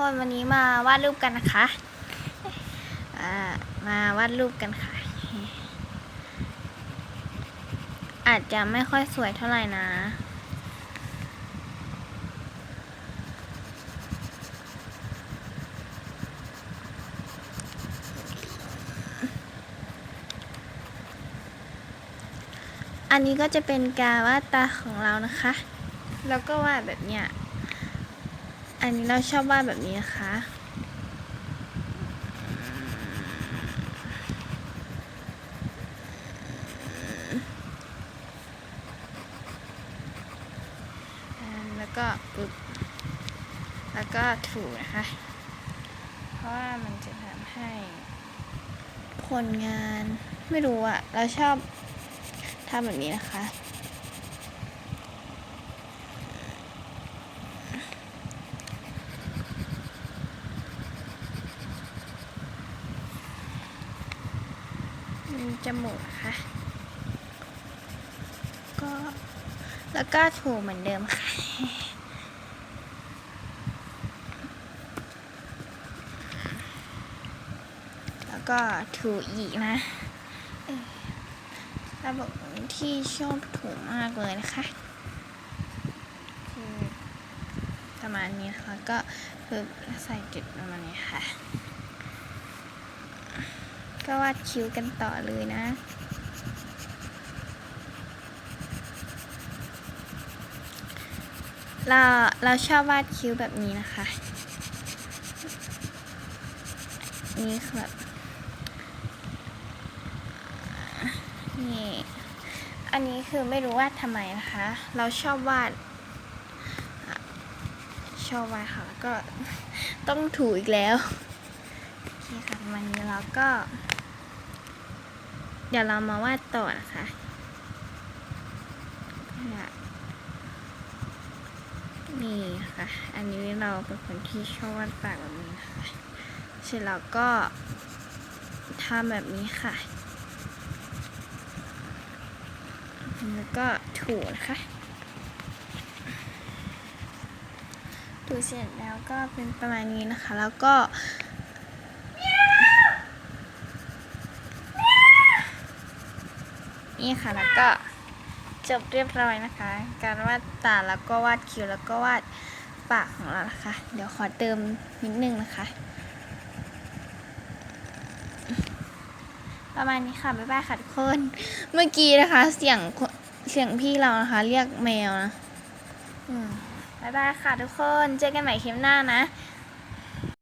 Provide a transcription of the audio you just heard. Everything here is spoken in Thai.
คนวันนี้มาวาดรูปกันนะคะามาวาดรูปกันค่ะ อาจจะไม่ค่อยสวยเท่าไหร่นะอันนี้ก็จะเป็นการวาดตาของเรานะคะ แล้วก็วาดแบบเนี้ย อันนี้เราชอบวาดแบบนี้นะคะแล้วก็ปึ๊บแล้วก็ถูนะคะ เพราะว่ามันจะทำให้ผลงานไม่รู้อะเราชอบทำแบบนี้นะคะ จมูกนะคะ ก็แล้วก็ถูเหมือนเดิมค่ะ แล้วก็ถูอีกนะระบบที่ชอบถูมากเลยนะคะคือประมาณนี้นะคะก็คือใส่จุดประมาณนี้ค่ะ ก็วาดคิ้วกันต่อเลยนะ เราเราชอบวาดคิ้วแบบนี้นะคะ นี่คือแบบนี่อันนี้คือไม่รู้วาดทำไมนะคะ เราชอบวาดชอบวาดค่ะแล้วก็ต้องถูอีกแล้ว เคค่ะประมันนี้เราก็ เดี๋ยวเรามาวาดต่อนะคะนี่ยนี่ค่ะ อันนี้เราเป็นคนที่ชอบวาดปากแบบนี้นะคะเสร็จแล้วก็ทำแบบนี้ค่ะแล้วก็ถูนะคะถูเสร็จแล้วก็เป็นประมาณนี้นะคะ แล้วก็ นี่ค่ะแล้วก็จบเรียบร้อยนะคะ การวาดตาแล้วก็วาดคิ้วแล้วก็วาดปากของเรานะคะ เดี๋ยวขอเติมนิดนึงนะคะ ประมาณนี้ค่ะ บ๊ายบายค่ะทุกคน เมื่อกี้นะคะ เสียงเสียงพี่เรานะคะ เรียกแมวนะบ๊ายบายค่ะทุกคน เจอกันใหม่คลิปหน้านะ